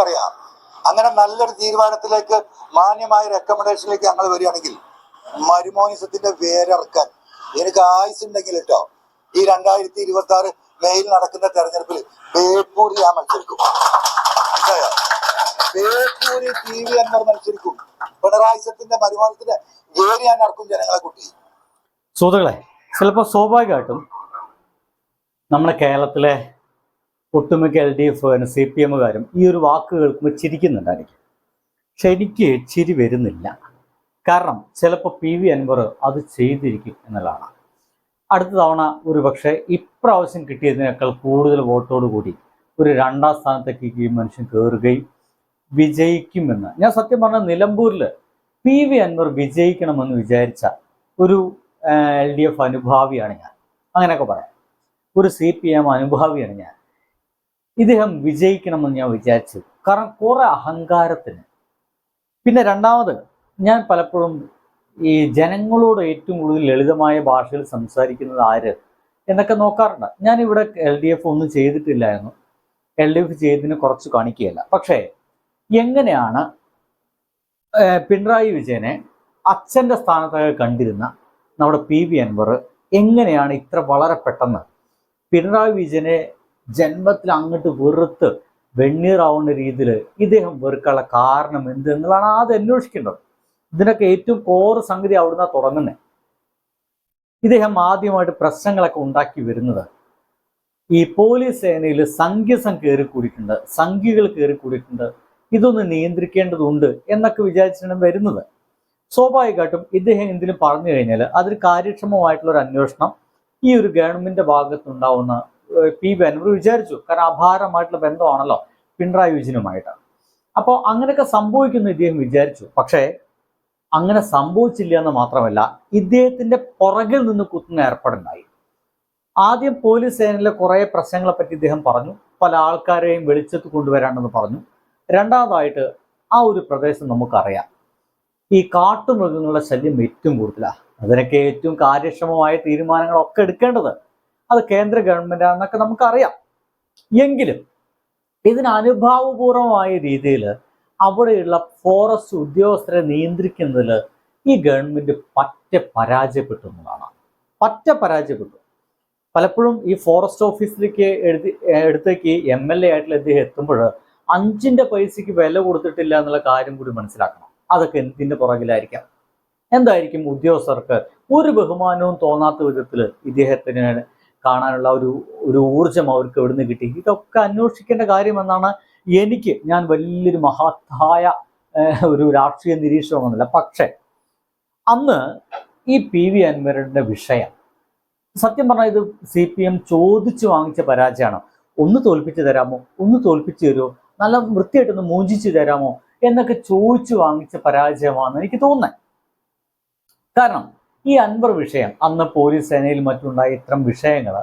പറയാം അങ്ങനെ നല്ലൊരു തീരുമാനത്തിലേക്ക് മാന്യമായ റെക്കമെൻഡേഷനിലേക്ക് ഞങ്ങൾ വരികയാണെങ്കിൽ മരുമോനിസത്തിന്റെ വേരറക്കാൻ എനിക്ക് ആയുസ് ഉണ്ടെങ്കിൽ കേട്ടോ ഈ രണ്ടായിരത്തി ഇരുപത്തി ആറ് മെയിൽ നടക്കുന്ന തെരഞ്ഞെടുപ്പിൽ ബേപ്പൂരി ഞാൻ മത്സരിക്കും. ബേപ്പൂരി ടി വി അൻവർ മത്സരിക്കും. പിണറായി സത്തിന്റെ മരുമോനത്തിന്റെ ജോലി ഞാൻ നടക്കും ജനങ്ങളെ കുട്ടി. സുഹൃത്തുക്കളെ സ്വാഭാവികമായിട്ടും നമ്മുടെ കേരളത്തിലെ ഒട്ടുമിക്ക L D F C P എമ്മുകാരും ഈ ഒരു വാക്ക് കേൾക്കുമ്പോൾ ചിരിക്കുന്നുണ്ടായിരിക്കും പക്ഷെ എനിക്ക് ചിരി വരുന്നില്ല. കാരണം ചിലപ്പോൾ പി വി അൻവർ അത് ചെയ്തിരിക്കും എന്നുള്ളതാണ്. അടുത്ത തവണ ഒരു പക്ഷേ ഇപ്രാവശ്യം കിട്ടിയതിനേക്കാൾ കൂടുതൽ കൂടി ഒരു രണ്ടാം സ്ഥാനത്തേക്ക് ഈ മനുഷ്യൻ കയറുകയും വിജയിക്കുമെന്ന്. ഞാൻ സത്യം പറഞ്ഞ നിലമ്പൂരിൽ പി വി അൻവർ വിജയിക്കണമെന്ന് വിചാരിച്ച ഒരു എൽ ഡി എഫ് അനുഭാവിയാണ് ഞാൻ. അങ്ങനെയൊക്കെ പറയാം. ഒരു സി പി എം അനുഭാവിയാണ് ഞാൻ. ഇദ്ദേഹം വിജയിക്കണമെന്ന് ഞാൻ വിചാരിച്ചു. കാരണം കുറെ അഹങ്കാരത്തിന്. പിന്നെ രണ്ടാമത് ഞാൻ പലപ്പോഴും ഈ ജനങ്ങളോട് ഏറ്റവും കൂടുതൽ ലളിതമായ ഭാഷയിൽ സംസാരിക്കുന്നത് ആര് എന്നൊക്കെ നോക്കാറുണ്ട്. ഞാനിവിടെ എൽ ഡി എഫ് ഒന്നും ചെയ്തിട്ടില്ലായിരുന്നു. എൽ ഡി എഫ് ചെയ്തതിന് കുറച്ച് കാണിക്കുകയല്ല. പക്ഷേ എങ്ങനെയാണ് പിണറായി വിജയനെ അച്ഛന്റെ സ്ഥാനത്തൊക്കെ കണ്ടിരുന്ന നമ്മുടെ പി വി അൻവർ എങ്ങനെയാണ് ഇത്ര വളരെ പെട്ടെന്ന് പിണറായി വിജയനെ ജന്മത്തിൽ അങ്ങോട്ട് വെറുത്ത് വെണ്ണീറാവുന്ന രീതിയിൽ ഇദ്ദേഹം വെറുക്കാനുള്ള കാരണം എന്ത് എന്നുള്ളതാണ് ആദ്യം അന്വേഷിക്കേണ്ടത്. ഇതിനൊക്കെ ഏറ്റവും കോറ് സംഗതി അവിടുന്ന് തുടങ്ങുന്നത് ഇദ്ദേഹം ആദ്യമായിട്ട് പ്രശ്നങ്ങളൊക്കെ ഉണ്ടാക്കി വരുന്നത് ഈ പോലീസ് സേനയിൽ സംഖ്യസം കയറി കൂടിയിട്ടുണ്ട്. സംഖ്യകൾ കയറി കൂടിയിട്ടുണ്ട്. ഇതൊന്ന് നിയന്ത്രിക്കേണ്ടതുണ്ട് എന്നൊക്കെ വരുന്നത് വരുന്നത്. സ്വാഭാവികമായിട്ടും ഇദ്ദേഹം എന്തിനും പറഞ്ഞു കഴിഞ്ഞാൽ അതൊരു കാര്യക്ഷമമായിട്ടുള്ള ഒരു അന്വേഷണം ഈ ഒരു ഗവൺമെന്റിന്റെ ഭാഗത്തുണ്ടാവുന്ന പി ബെൻവർ വിചാരിച്ചു കാരണം അപാരമായിട്ടുള്ള ബന്ധമാണല്ലോ പിണറായി വിജയനുമായിട്ട് അപ്പോൾ അങ്ങനെയൊക്കെ സംഭവിക്കുന്നു ഇദ്ദേഹം വിചാരിച്ചു. പക്ഷേ അങ്ങനെ സംഭവിച്ചില്ല എന്ന് മാത്രമല്ല ഇദ്ദേഹത്തിന്റെ പുറകിൽ നിന്ന് കുത്തുന്ന ഏർപ്പാടുണ്ടായി. ആദ്യം പോലീസ് സേനയിലെ കുറേ പ്രശ്നങ്ങളെ പറ്റി ഇദ്ദേഹം പറഞ്ഞു. പല ആൾക്കാരെയും വെളിച്ചത്ത് കൊണ്ടുവരാണ്ടെന്ന് പറഞ്ഞു. രണ്ടാമതായിട്ട് ആ ഒരു പ്രദേശം നമുക്കറിയാം. ഈ കാട്ടുമൃഗങ്ങളുടെ ശല്യം ഏറ്റവും കൂടുതലാണ്. അതിനൊക്കെ ഏറ്റവും കാര്യക്ഷമമായ തീരുമാനങ്ങളൊക്കെ എടുക്കേണ്ടത് അത് കേന്ദ്ര ഗവൺമെന്റാണെന്നൊക്കെ നമുക്കറിയാം. എങ്കിലും ഇതിന് അനുഭാവപൂർവമായ രീതിയിൽ അവിടെയുള്ള ഫോറസ്റ്റ് ഉദ്യോഗസ്ഥരെ നിയന്ത്രിക്കുന്നതിൽ ഈ ഗവൺമെന്റ് പറ്റ പരാജയപ്പെട്ടു എന്നതാണ് പറ്റ പരാജയപ്പെട്ടു. പലപ്പോഴും ഈ ഫോറസ്റ്റ് ഓഫീസിലേക്ക് എഴുതി എടുത്തേക്ക് എം എൽ എ ആയിട്ടുള്ള ഇദ്ദേഹം എത്തുമ്പോൾ അഞ്ചിന്റെ പൈസയ്ക്ക് വില കൊടുത്തിട്ടില്ല എന്നുള്ള കാര്യം കൂടി മനസ്സിലാക്കണം. അതൊക്കെ എന്തിന്റെ പുറകിലായിരിക്കാം? എന്തായിരിക്കും ഉദ്യോഗസ്ഥർക്ക് ഒരു ബഹുമാനവും തോന്നാത്ത വിധത്തിൽ ഇദ്ദേഹത്തിന് കാണാനുള്ള ഒരു ഒരു ഊർജം അവർക്ക് എവിടുന്ന് കിട്ടി? ഇതൊക്കെ അന്വേഷിക്കേണ്ട കാര്യമെന്നാണ് എനിക്ക് ഞാൻ വലിയൊരു മഹത്തായ ഒരു രാഷ്ട്രീയ നിരീക്ഷണമൊന്നുമില്ല പക്ഷേ അന്ന് ഈ പി വി അൻവരുടെ വിഷയം സത്യം പറഞ്ഞാൽ ഇത് സി പി എം ചോദിച്ചു വാങ്ങിച്ച പരാജയമാണ്. ഒന്ന് തോൽപ്പിച്ചു തരാമോ? ഒന്ന് തോൽപ്പിച്ചു തരുമോ? നല്ല വൃത്തിയായിട്ടൊന്ന് മോചിച്ചു തരാമോ? എന്നൊക്കെ ചോദിച്ചു വാങ്ങിച്ച പരാജയമാണെന്ന് എനിക്ക് തോന്നുന്നത് കാരണം ഈ അൻവർ വിഷയം അന്ന് പോലീസ് സേനയിൽ മറ്റുണ്ടായ ഇത്തരം വിഷയങ്ങൾ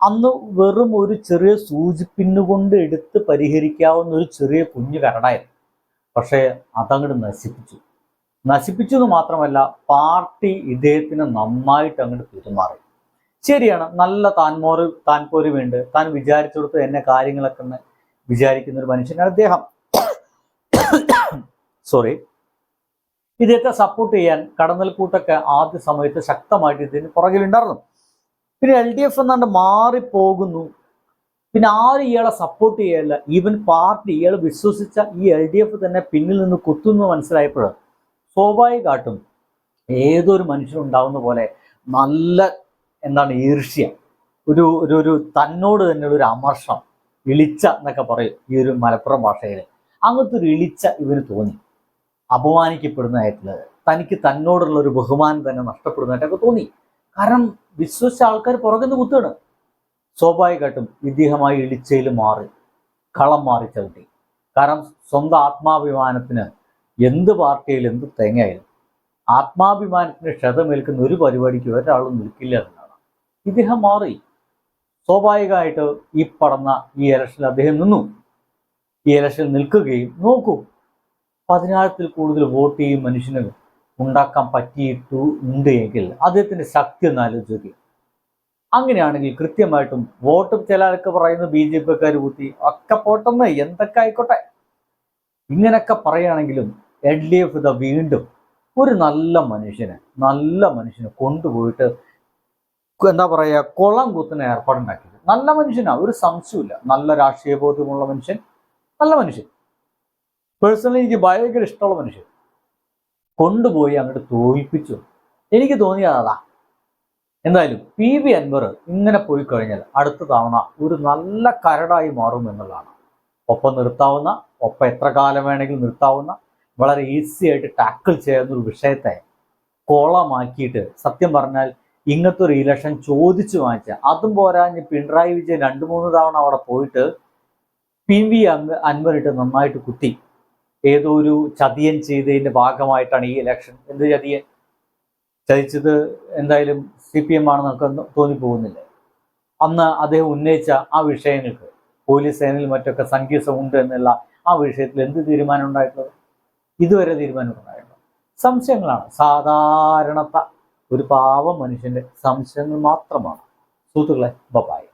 അന്ന് വെറും ഒരു ചെറിയ സൂചിപ്പിന്നുകൊണ്ട് എടുത്ത് പരിഹരിക്കാവുന്ന ഒരു ചെറിയ കുഞ്ഞു കരടായിരുന്നു. പക്ഷേ അതങ്ങോട്ട് നശിപ്പിച്ചു. നശിപ്പിച്ചു എന്ന് മാത്രമല്ല പാർട്ടി ഇദ്ദേഹത്തിന് നന്നായിട്ട് അങ്ങോട്ട് പെരുമാറി. ശരിയാണ് നല്ല താൻമോറ് താൻപോര് വേണ്ട. താൻ വിചാരിച്ചെടുത്ത് എന്നെ കാര്യങ്ങളൊക്കെ വിചാരിക്കുന്ന ഒരു മനുഷ്യനാണ് അദ്ദേഹം. സോറി ഇദ്ദേഹത്തെ സപ്പോർട്ട് ചെയ്യാൻ കടന്നൽക്കൂട്ടൊക്കെ ആദ്യ സമയത്ത് ശക്തമായിട്ട് ഇതിന് പുറകിലുണ്ടായിരുന്നു. പിന്നെ എൽ ഡി എഫ് എന്നാണ്ട് മാറിപ്പോകുന്നു. പിന്നെ ആരും ഇയാളെ സപ്പോർട്ട് ചെയ്യല്ല. ഈവൻ പാർട്ടി ഇയാൾ വിശ്വസിച്ച ഈ എൽ ഡി എഫ് തന്നെ പിന്നിൽ നിന്ന് കുത്തുന്നു മനസ്സിലായപ്പോൾ സ്വാഭാവികമായിട്ടും ഏതൊരു മനുഷ്യനുണ്ടാവുന്ന പോലെ നല്ല എന്താണ് ഈർഷ്യ. ഒരു ഒരു ഒരു തന്നോട് തന്നെ ഒരു അമർഷം ഇളിച്ച എന്നൊക്കെ പറയും ഈ ഒരു മലപ്പുറം ഭാഷയിൽ അങ്ങനത്തെ ഒരു ഇളിച്ച ഇവന് തോന്നി. അപമാനിക്കപ്പെടുന്നതായിട്ടുള്ളത്. തനിക്ക് തന്നോടുള്ള ഒരു ബഹുമാനം തന്നെ നഷ്ടപ്പെടുന്നതായിട്ടൊക്കെ തോന്നി. കാരണം വിശ്വസിച്ച ആൾക്കാർ പുറകുനിന്ന് കുത്തുകയാണ്. സ്വാഭാവികമായിട്ടും ഇദ്ദേഹമായി ഇളിച്ചയിൽ മാറി കളം മാറി ചവിട്ടി. കാരണം സ്വന്തം ആത്മാഭിമാനത്തിന് എന്ത് പാർട്ടിയിൽ എന്ത് തേങ്ങയായാലും ആത്മാഭിമാനത്തിന് ക്ഷതമേൽക്കുന്ന ഒരു പരിപാടിക്ക് ഒരാളും നിൽക്കില്ല എന്നാണ്. ഇദ്ദേഹം മാറി. സ്വാഭാവികമായിട്ട് ഈ പടന്ന ഈ ഇലക്ഷനിൽ അദ്ദേഹം നിന്നു. ഈ ഇലക്ഷനിൽ നിൽക്കുകയും നോക്കൂ പതിനായിരത്തിൽ കൂടുതൽ വോട്ട് ചെയ്യും മനുഷ്യന് ഉണ്ടാക്കാൻ പറ്റിയിട്ടു ഉണ്ട് എങ്കിൽ അദ്ദേഹത്തിന്റെ ശക്തി ഒന്ന് ആലോചിക്കുക അങ്ങനെയാണെങ്കിൽ കൃത്യമായിട്ടും വോട്ട് ചിലർക്ക് പറയുന്നു ബി ജെ പിക്കാർ കൂട്ടി. ഒക്കെ പോട്ടെന്ന് എന്തൊക്കെ ആയിക്കോട്ടെ. ഇങ്ങനെയൊക്കെ പറയുകയാണെങ്കിലും എൽ ഡി എഫ് ഇത വീണ്ടും ഒരു നല്ല മനുഷ്യനെ നല്ല മനുഷ്യനെ കൊണ്ടുപോയിട്ട് എന്താ പറയുക കുളം കുത്തുന്ന ഏർപ്പാടുണ്ടാക്കിയത്. നല്ല മനുഷ്യനാണ് ഒരു സംശയമില്ല നല്ല രാഷ്ട്രീയ ബോധ്യമുള്ള മനുഷ്യൻ നല്ല മനുഷ്യൻ. പേഴ്സണലി എനിക്ക് ഭയങ്കര ഇഷ്ടമുള്ള മനുഷ്യൻ. കൊണ്ടുപോയി അങ്ങോട്ട് തോൽപ്പിച്ചു. എനിക്ക് തോന്നിയത് അതാ എന്തായാലും പി വി അൻവർ ഇങ്ങനെ പോയി കഴിഞ്ഞാൽ അടുത്ത തവണ ഒരു നല്ല കരടായി മാറും എന്നുള്ളതാണ്. ഒപ്പം നിർത്താവുന്ന ഒപ്പം എത്ര കാലം വേണമെങ്കിലും നിർത്താവുന്ന വളരെ ഈസി ആയിട്ട് ടാക്കിൾ ചെയ്യുന്ന ഒരു വിഷയത്തെ കോളമാക്കിയിട്ട് സത്യം പറഞ്ഞാൽ ഇങ്ങനത്തെ ഒരു ഇലക്ഷൻ ചോദിച്ചു വാങ്ങിച്ച അതും പോരാഞ്ഞ് പിണറായി വിജയൻ രണ്ട് മൂന്ന് തവണ അവിടെ പോയിട്ട് പി വി അൻവറിട്ട് നന്നായിട്ട് കുത്തി. ഏതോ ഒരു ചതിയൻ ചെയ്തതിന്റെ ഭാഗമായിട്ടാണ് ഈ ഇലക്ഷൻ എന്ത് ചതിയൻ? ചതിച്ചത് എന്തായാലും സി പി എം ആണെന്ന് നമുക്ക് തോന്നിപ്പോകുന്നില്ല. അന്ന് അദ്ദേഹം ഉന്നയിച്ച ആ വിഷയങ്ങൾക്ക് പോലീസ് സേനയിൽ മറ്റൊക്കെ സംഖ്യസം ഉണ്ട് എന്നുള്ള ആ വിഷയത്തിൽ എന്ത് തീരുമാനം ഉണ്ടായിട്ടുള്ളത്? ഇതുവരെ തീരുമാനം ഉണ്ടായിട്ടുള്ളത് സംശയങ്ങളാണ്. സാധാരണത്ത ഒരു പാവം മനുഷ്യന്റെ സംശയങ്ങൾ മാത്രമാണ്. സുഹൃത്തുക്കളെ ബപ്പായി